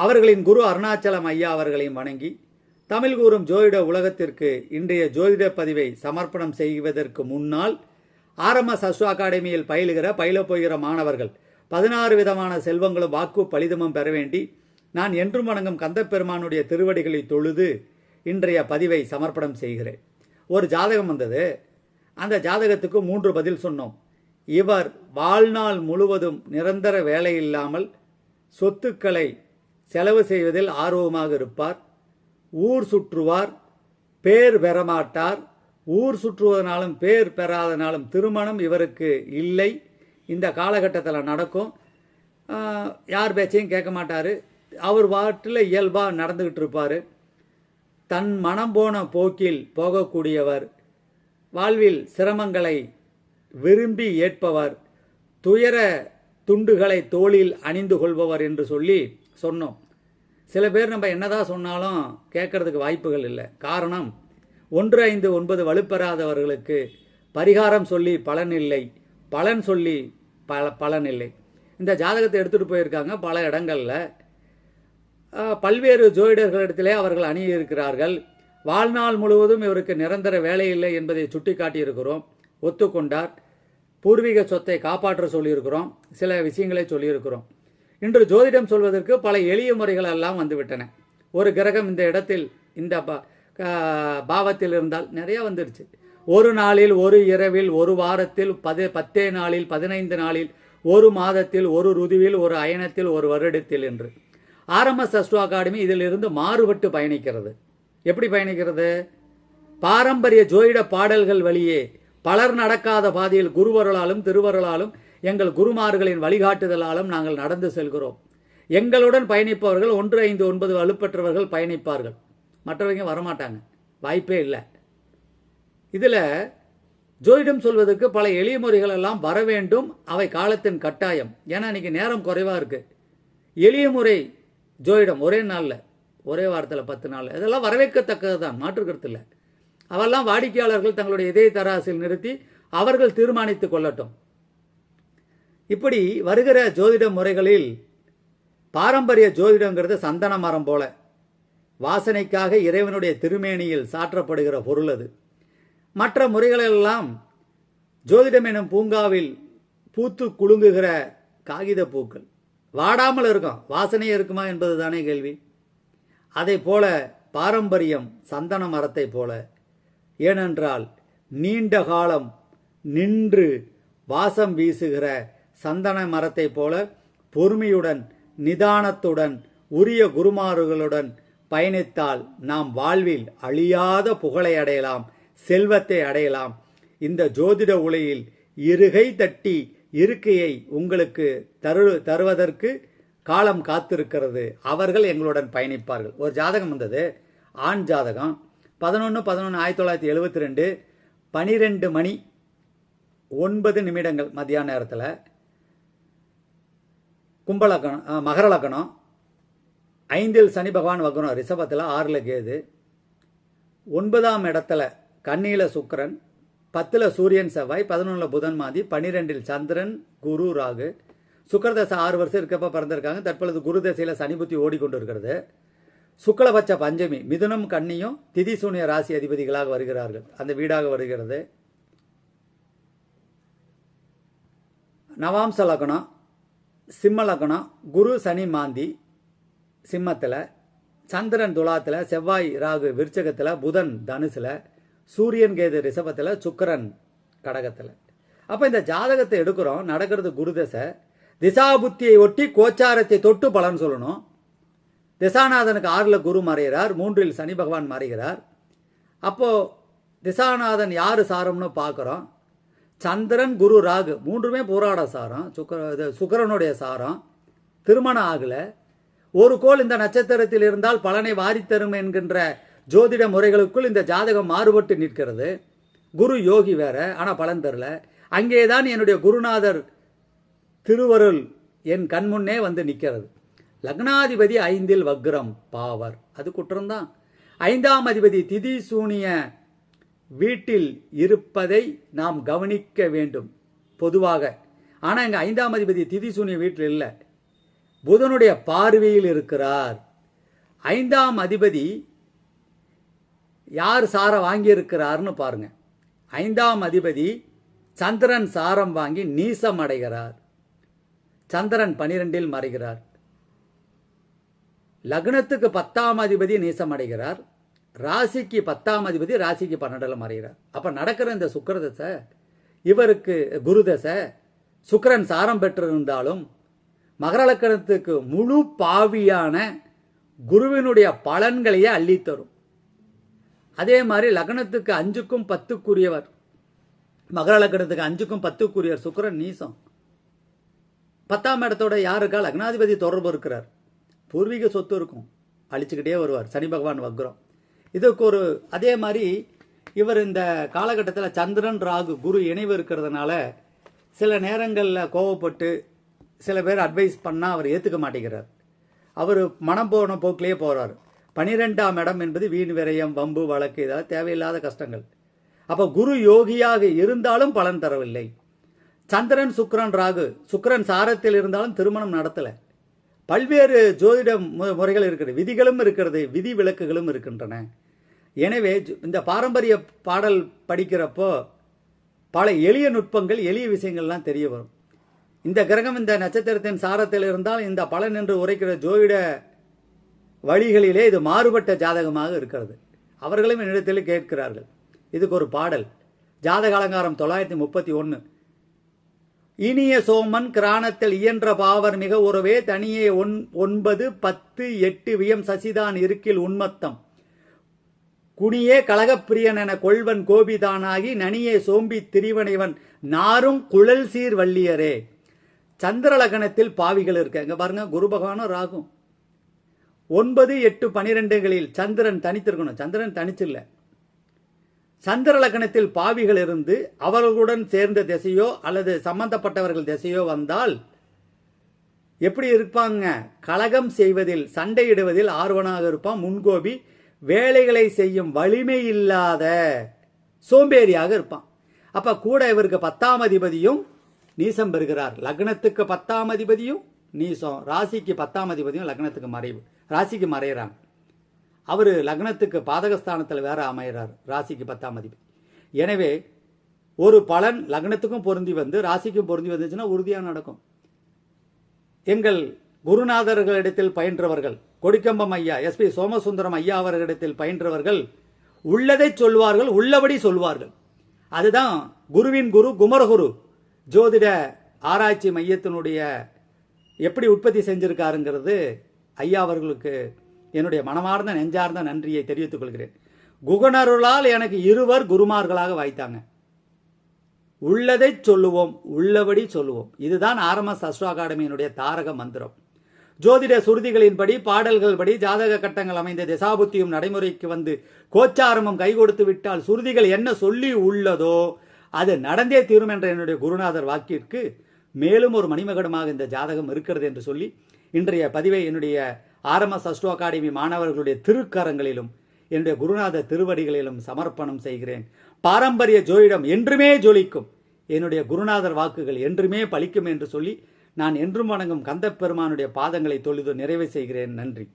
அவர்களின் குரு அருணாச்சலம் ஐயா அவர்களையும் வணங்கி தமிழ் கூறும் ஜோதிட உலகத்திற்கு இன்றைய ஜோதிட பதிவை சமர்ப்பணம் செய்வதற்கு முன்னால் ஆர்எம்எஸ் அஸ்வ அகாடமியில் பயிலுகிற பயில போகிற மாணவர்கள் பதினாறு விதமான செல்வங்களும் வாக்கு பலிதமும் பெற வேண்டி நான் என்றும் வணங்கும் கந்தப்பெருமானுடைய திருவடிகளை தொழுது இன்றைய பதிவை சமர்ப்பணம் செய்கிறேன். ஒரு ஜாதகம் வந்தது. அந்த ஜாதகத்துக்கு மூன்று பதில் சொன்னோம். இவர் வாழ்நாள் முழுவதும் நிரந்தர வேலை இல்லாமல் சொத்துக்களை செலவு செய்வதில் ஆர்வமாக இருப்பார். ஊர் சுற்றுவார் பேர் பெறமாட்டார். ஊர் சுற்றுவதனாலும் பேர் பெறாதனாலும் திருமணம் இவருக்கு இல்லை. இந்த காலகட்டத்தில் நடக்கும். யார் பேச்சையும் கேட்க மாட்டார். அவர் வாட்டில் இயல்பாக நடந்துக்கிட்டு இருப்பார். தன் மனம் போன போக்கில் போகக்கூடியவர் வாழ்வில் சிரமங்களை விரும்பி ஏற்பவர் துயர துண்டுகளை தோளில் அணிந்து கொள்பவர் என்று சொல்லி சொன்னோம். சில பேர் நம்ம என்னதான் சொன்னாலும் கேட்கறதுக்கு வாய்ப்புகள் இல்லை. காரணம் ஒன்று ஐந்து ஒன்பது வலுப்பெறாதவர்களுக்கு பரிகாரம் சொல்லி பலன் இல்லை. பலன் சொல்லி பல பலன் இல்லை. இந்த ஜாதகத்தை எடுத்துகிட்டு போயிருக்காங்க பல இடங்களில். பல்வேறு ஜோதிடர்களிடத்திலே அவர்கள் அணியிருக்கிறார்கள். வாழ்நாள் முழுவதும் இவருக்கு நிரந்தர வேலை இல்லை என்பதை சுட்டிக்காட்டியிருக்கிறோம். ஒத்துக்கொண்டார். பூர்வீக சொத்தை காப்பாற்ற சொல்லியிருக்கிறோம். சில விஷயங்களை சொல்லியிருக்கிறோம். இன்று ஜோதிடம் சொல்வதற்கு பல எளிய முறைகள் எல்லாம் வந்துவிட்டன. ஒரு கிரகம் இந்த இடத்தில் இந்த பா- பாவத்தில் இருந்தால் நிறைய வந்துடுச்சு ஒரு நாளில் ஒரு இரவில் ஒரு வாரத்தில் பது பத்தே நாளில் பதினைந்து நாளில் ஒரு மாதத்தில் ஒரு ருதுவில் ஒரு அயனத்தில் ஒரு வருடத்தில் என்று. ஆர்எம்எஸ் அஸ்ட்ரோ அகாடமி இதிலிருந்து மாறுபட்டு பயணிக்கிறது. எப்படி பயணிக்கிறது? பாரம்பரிய ஜோதிட பாடல்கள் வழியே. பலர் நடக்காத பாதையில் குருவருளாலும் திருவருளாலும் எங்கள் குருமார்களின் வழிகாட்டுதலாலும் நாங்கள் நடந்து செல்கிறோம். எங்களுடன் பயணிப்பவர்கள் ஒன்று ஐந்து ஒன்பது வலுப்பெற்றவர்கள் பயணிப்பார்கள். மற்றவங்க வரமாட்டாங்க. வாய்ப்பே இல்லை. இதில் ஜோதிடம் சொல்வதற்கு பல எளிய முறைகள் எல்லாம் வர வேண்டும். அவை காலத்தின் கட்டாயம். ஏன்னா இன்னைக்கு நேரம் குறைவாக இருக்குது எளிய முறை ஜோதிடம் ஒரே நாளில் ஒரே வாரத்தில் பத்து நாள். இதெல்லாம் வரவேற்கத்தக்கது தான் மாற்றுக்கிறது இல்லை. அவெல்லாம் வாடிக்கையாளர்கள் தங்களுடைய இதய தராசில் நிறுத்தி அவர்கள் தீர்மானித்து கொள்ளட்டும். இப்படி வருகிற ஜோதிட முறைகளில் பாரம்பரிய ஜோதிடங்கிறது சந்தன மரம் போல. வாசனைக்காக இறைவனுடைய திருமேனியில் சாற்றப்படுகிற பொருள் அது. மற்ற முறைகளெல்லாம் ஜோதிடம் எனும் பூங்காவில் பூத்து குலுங்குகிற காகித பூக்கள். வாடாமல் இருக்கும். வாசனை இருக்குமா என்பது தானே கேள்வி. அதை போல பாரம்பரியம் சந்தன மரத்தை போல. ஏனென்றால் நீண்ட காலம் நின்று வாசம் வீசுகிற சந்தன மரத்தை போல பொறுமையுடன் நிதானத்துடன் உரிய குருமார்களுடன் பயணித்தால் நாம் வாழ்வில் அழியாத புகழை அடையலாம் செல்வத்தை அடையலாம். இந்த ஜோதிட உலையில் இருகை தட்டி இருக்கையை உங்களுக்கு தரு தருவதற்கு காலம் காத்திருக்கிறது. அவர்கள் எங்களுடன் பயணிப்பார்கள். ஒரு ஜாதகம் வந்தது. ஆண் ஜாதகம். பதினொன்று பதினொன்று ஆயிரத்தி தொள்ளாயிரத்தி எழுபத்தி ரெண்டு பனிரெண்டு மணி ஒன்பது நிமிடங்கள் மத்தியான நேரத்தில் கும்பலக்கணம் மகர லக்கணம் ஐந்தில் சனி பகவான் வக்கணும் ரிஷபத்தில் ஆறில் கேது. ஒன்பதாம் இடத்துல கண்ணியில சுக்கரன் பத்தில் சூரியன் செவ்வாய் பதினொன்றில் புதன் மாதி பன்னிரெண்டில் சந்திரன் குரு ராகு. சுக்கரதசை ஆறு வருஷம் இருக்கப்ப பிறந்திருக்காங்க. தற்பொழுது குரு தசையில் சனி புத்தி ஓடிக்கொண்டு இருக்கிறது சுக்லபட்ச பஞ்சமி மிதுனம் கண்ணியும் திதி சூனிய ராசி அதிபதிகளாக வருகிறார்கள். அந்த வீடாக வருகிறது. நவாம்ச லக்னம் சிம்ம லக்னம் குரு சனி மாந்தி சிம்மத்தில் சந்திரன் துலாத்தில் செவ்வாய் ராகு விருச்சகத்தில் புதன் தனுசில் சூரியன் கேது ரிஷபத்தில் சுக்கரன் கடகத்தில். அப்போ இந்த ஜாதகத்தை எடுக்கிறோம். நடக்கிறது குருதசை திசாபுத்தியை ஒட்டி கோச்சாரத்தை தொட்டு பலன் சொல்லணும். திசாநாதனுக்கு ஆறில் குரு மறைகிறார். மூன்றில் சனி பகவான் மறைகிறார். அப்போ திசாநாதன் யார் சாரம்னு பார்க்குறோம். சந்திரன் குரு ராகு மூன்றுமே போராட சாரம். சுக்கர இது சுக்கரனுடைய சாரம். திருமணம் ஆகலை. ஒரு கோள் இந்த நட்சத்திரத்தில் இருந்தால் பலனை வாரித்தரும் என்கின்ற ஜோதிட முறைகளுக்குள் இந்த ஜாதகம் மாறுபட்டு நிற்கிறது. குரு யோகி வேற ஆனால் பலன் தரல. அங்கேதான் என்னுடைய குருநாதர் திருவருள் என் கண்முன்னே வந்து நிற்கிறது. லக்னாதிபதி ஐந்தில் வக்ரம் பாவர். அது குற்றம்தான் ஐந்தாம் அதிபதி திதி சூனிய வீட்டில் இருப்பதை நாம் கவனிக்க வேண்டும். பொதுவாக ஆனால் இங்கே ஐந்தாம் அதிபதி திதி சூனிய வீட்டில் இல்லை. புதனுடைய பார்வையில் இருக்கிறார். ஐந்தாம் அதிபதி யார் சாரம் வாங்கியிருக்கிறார்னு பாருங்க. ஐந்தாம் அதிபதி சந்திரன் சாரம் வாங்கி நீசம் அடைகிறார். சந்திரன் பனிரெண்டில் மறைகிறார். லக்னத்துக்கு பத்தாம் அதிபதி நீசம் அடைகிறார். ராசிக்கு பத்தாம் அதிபதி ராசிக்கு பன்னெண்டில் மறைகிறார். அப்போ நடக்கிற இந்த சுக்கிரதசை இவருக்கு குருதசை சுக்கரன் சாரம் பெற்றிருந்தாலும் மகரலக்கணத்துக்கு முழு பாவியான குருவினுடைய பலன்களையே அள்ளித்தரும். அதே மாதிரி லக்னத்துக்கு அஞ்சுக்கும் பத்துக்குரியவர் மகர லக்னத்துக்கு அஞ்சுக்கும் பத்துக்குரியவர் சுக்கரன் நீசம். பத்தாம் இடத்தோட யாருக்கா? லக்னாதிபதி தொடர்பு இருக்கிறார். பூர்வீக சொத்து இருக்கும். அழிச்சுக்கிட்டே வருவார். சனி பகவான் வக்ரம். இதுக்கு ஒரு அதே மாதிரி இவர் இந்த காலகட்டத்தில் சந்திரன் ராகு குரு இணைவு இருக்கிறதுனால சில நேரங்களில் கோவப்பட்டு சில பேர் அட்வைஸ் பண்ணால் அவர் ஏற்றுக்க மாட்டேங்கிறார். அவர் மனம் போன போக்கிலேயே போகிறார் பனிரெண்டாம் இடம் என்பது வீண் விரயம் வம்பு வழக்கு இதெல்லாம் தேவையில்லாத கஷ்டங்கள். அப்போ குரு யோகியாக இருந்தாலும் பலன் தரவில்லை. சந்திரன் சுக்கரன் ராகு சுக்கிரன் சாரத்தில் இருந்தாலும் திருமணம் நடத்தலை. பல்வேறு ஜோதிட மு- முறைகள் இருக்கிறது விதிகளும் இருக்கிறது விதி விலக்குகளும் இருக்கின்றன. எனவே இந்த பாரம்பரிய பாடல் படிக்கிறப்போ பல எளிய நுட்பங்கள் எளிய விஷயங்கள்லாம் தெரிய வரும். இந்த கிரகம் இந்த நட்சத்திரத்தின் சாரத்தில் இருந்தால் இந்த பலன் என்று உரைக்கிற ஜோதிட வழிகளிலே இது மாறுபட்ட ஜாதகமாக இருக்கிறது. அவர்களும் என்னிடத்தில் கேட்கிறார்கள். இதுக்கு ஒரு பாடல். ஜாதக அலங்காரம் தொள்ளாயிரத்தி முப்பத்தி ஒன்று இனிய சோமன் கிராணத்தில் இயன்ற பாவர் மிக உறவே தனியே ஒன் ஒன்பது பத்து எட்டு வியம் சசிதான் இருக்கில் உன்மத்தம். குனியே கழகப்பிரியன் என கொள்வன் கோபிதானாகி நனியே சோம்பி திரிவனைவன் நாரும் குழல் சீர் வள்ளியரே. சந்திரலகணத்தில் பாவிகள் இருக்கு. இங்க பாருங்க குரு பகவானும் ராகும். ஒன்பது எட்டு பனிரெண்டுகளில் சந்திரன் தனித்திருக்கணும். சந்திரன் தனிச்சில்ல. சந்திர லக்னத்தில் பாவிகள் இருந்து அவர்களுடன் சேர்ந்த திசையோ அல்லது சம்பந்தப்பட்டவர்கள் திசையோ வந்தால் எப்படி இருப்பாங்க? கலகம் செய்வதில் சண்டையிடுவதில் ஆர்வனாக இருப்பான். முன்கோபி வேலைகளை செய்யும் வலிமை இல்லாத சோம்பேறியாக இருப்பான். அப்ப கூட இவருக்கு பத்தாம் அதிபதியும் நீசம் பெறுகிறார். லக்னத்துக்கு பத்தாம் அதிபதியும் நீசம். ராசிக்கு பத்தாம் அதிபதியும் லக்னத்துக்கு மறைவு. ராசிக்கு மறையிறாங்க. அவர் லக்னத்துக்கு பாதகஸ்தானத்தில் வேற அமைகிறார் ராசிக்கு பத்தாம் அதிபதி. எனவே ஒரு பலன் லக்னத்துக்கும் பொருந்தி வந்து ராசிக்கும் பொருந்தி வந்துச்சுன்னா உறுதியாக நடக்கும். எங்கள் குருநாதர்களிடத்தில் பயின்றவர்கள் கொடிக்கம்பம் ஐயா எஸ்பி சோமசுந்தரம் ஐயா அவர்களிடத்தில் பயின்றவர்கள் உள்ளதை சொல்வார்கள் உள்ளபடி சொல்வார்கள். அதுதான் குருவின் குரு குமரகுரு. ஜோதிட ஆராய்ச்சி மையத்தினுடைய எப்படி உற்பத்தி செஞ்சிருக்காருங்கிறது ஐயா அவர்களுக்கு என்னுடைய மனமார்ந்த நெஞ்சார்ந்த நன்றியை தெரிவித்துக் கொள்கிறேன். குகணருளால் எனக்கு இருவர் குருமார்களாக வாய்த்தாங்க. உள்ளதை சொல்லுவோம் உள்ளபடி சொல்லுவோம். இதுதான் ஆர்எம்எஸ் அஸ்ட்ரோ அகாடமியினுடைய தாரக மந்திரம். ஜோதிட சுருதிகளின்படி பாடல்கள் படி ஜாதக கட்டங்கள் அமைந்த திசாபுத்தியும் நடைமுறைக்கு வந்து கோச்சாரமும் கை கொடுத்து விட்டால் சுருதிகள் என்ன சொல்லி உள்ளதோ அது நடந்தே தீரும் என்ற என்னுடைய குருநாதர் வாக்கிற்கு மேலும் ஒரு மணிமகடமாக இந்த ஜாதகம் இருக்கிறது என்று சொல்லி இன்றைய பதிவை என்னுடைய ஆர்எம்எஸ் அஸ்டோ அகாடமி மாணவர்களுடைய திருக்கரங்களிலும் என்னுடைய குருநாத திருவடிகளிலும் சமர்ப்பணம் செய்கிறேன். பாரம்பரிய ஜோயிடம் என்றுமே ஜொலிக்கும். என்னுடைய குருநாதர் வாக்குகள் என்றுமே பலிக்கும் என்று சொல்லி நான் என்றும் வணங்கும் கந்த பெருமானுடைய பாதங்களை தொழுது நிறைவு செய்கிறேன். நன்றி.